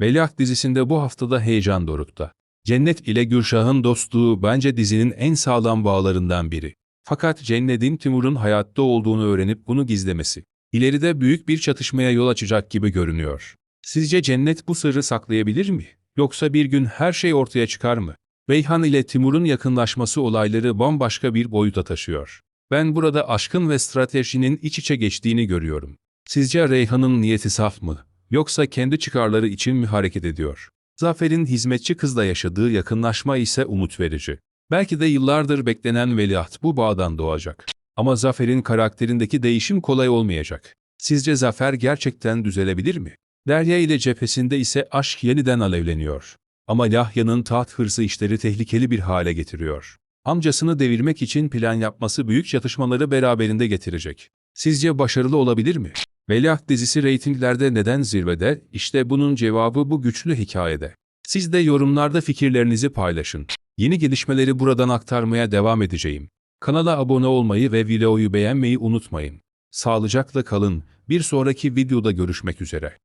Veliaht dizisinde bu haftada heyecan dorukta. Cennet ile Gülşah'ın dostluğu bence dizinin en sağlam bağlarından biri. Fakat Cennet'in Timur'un hayatta olduğunu öğrenip bunu gizlemesi, ileride büyük bir çatışmaya yol açacak gibi görünüyor. Sizce Cennet bu sırrı saklayabilir mi? Yoksa bir gün her şey ortaya çıkar mı? Reyhan ile Timur'un yakınlaşması olayları bambaşka bir boyuta taşıyor. Ben burada aşkın ve stratejinin iç içe geçtiğini görüyorum. Sizce Reyhan'ın niyeti saf mı? Yoksa kendi çıkarları için mi hareket ediyor? Zafer'in hizmetçi kızla yaşadığı yakınlaşma ise umut verici. Belki de yıllardır beklenen veliaht bu bağdan doğacak. Ama Zafer'in karakterindeki değişim kolay olmayacak. Sizce Zafer gerçekten düzelebilir mi? Derya ile cephesinde ise aşk yeniden alevleniyor. Ama Lahya'nın taht hırsı işleri tehlikeli bir hale getiriyor. Amcasını devirmek için plan yapması büyük çatışmaları beraberinde getirecek. Sizce başarılı olabilir mi? Veliaht dizisi reytinglerde neden zirvede? İşte bunun cevabı bu güçlü hikayede. Siz de yorumlarda fikirlerinizi paylaşın. Yeni gelişmeleri buradan aktarmaya devam edeceğim. Kanala abone olmayı ve videoyu beğenmeyi unutmayın. Sağlıcakla kalın. Bir sonraki videoda görüşmek üzere.